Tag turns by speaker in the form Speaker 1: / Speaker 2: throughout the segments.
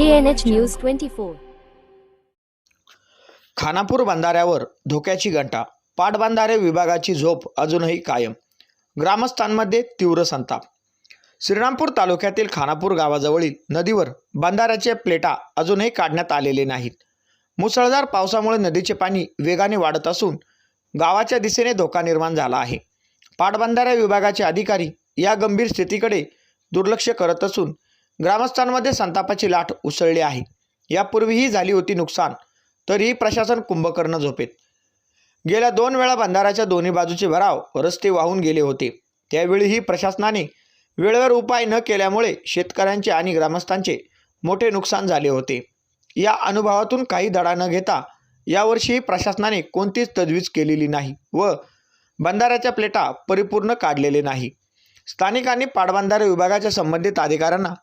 Speaker 1: KNH News 24.
Speaker 2: Khanapur बंधाऱ्यावर धोक्याची घंटा. पाटबंधारे विभागाची झोप अजूनही कायम. ग्रामस्थांमध्ये तीव्र संताप. श्रीरामपूर तालुक्यातील खानापूर गावाजवळील नदीवर बंधाऱ्याचे प्लेटा अजूनही काढण्यात आलेले नाहीत. मुसळधार पावसामुळे नदीचे पाणी वेगाने वाढत असून गावाच्या दिशेने धोका निर्माण झाला आहे. पाटबंधारे विभागाचे अधिकारी या गंभीर स्थितीकडे दुर्लक्ष करत असून ग्रामस्थांमध्ये संतापाची लाट उसळली आहे. यापूर्वीही झाली होती नुकसान तरीही प्रशासन कुंभकर्ण झोपेत. गेल्या दोन वेळा बंधाऱ्याच्या दोन्ही बाजूचे भराव रस्ते वाहून गेले होते. त्यावेळीही प्रशासनाने वेळेवर उपाय न केल्यामुळे शेतकऱ्यांचे आणि ग्रामस्थांचे मोठे नुकसान झाले होते. या अनुभवातून काही धडा न घेता यावर्षीही प्रशासनाने कोणतीच तजवीज केलेली नाही व बंधाऱ्याच्या प्लेटा परिपूर्ण काढलेले नाही. स्थानिकांनी पाटबंधारे विभागाच्या संबंधित अधिकाऱ्यांना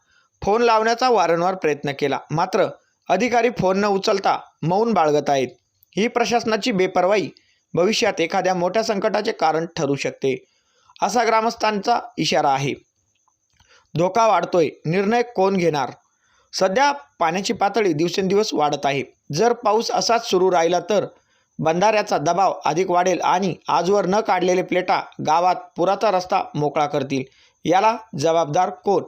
Speaker 2: फोन लावण्याचा वारंवार प्रयत्न केला. मात्र अधिकारी फोन न उचलता मौन बाळगत आहेत. ही प्रशासनाची बेपर्वाई भविष्यात एखाद्या मोठ्या संकटाचे कारण ठरू शकते असा ग्रामस्थांचा इशारा आहे. धोका वाढतोय. निर्णय कोण घेणार? सध्या पाण्याची पातळी दिवसेंदिवस वाढत आहे. जर पाऊस असाच सुरू राहिला तर बंधाऱ्याचा दबाव अधिक वाढेल आणि आजवर न काढलेले प्लेटा गावात पुराचा रस्ता मोकळा करतील. याला जबाबदार कोण?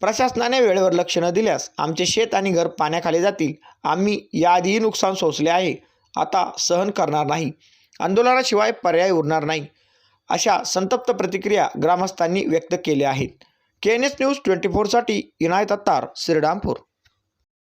Speaker 2: प्रशासनाने वेळेवर लक्ष न दिल्यास आमचे शेत आणि घर पाण्याखाली जातील. आम्ही याआधीही नुकसान सोसले आहे. आता सहन करणार नाही. आंदोलनाशिवाय पर्याय उरणार नाही. अशा संतप्त प्रतिक्रिया ग्रामस्थांनी व्यक्त केल्या आहेत. K N S news twenty फोरसाठी Inayat Attar Shrirampur.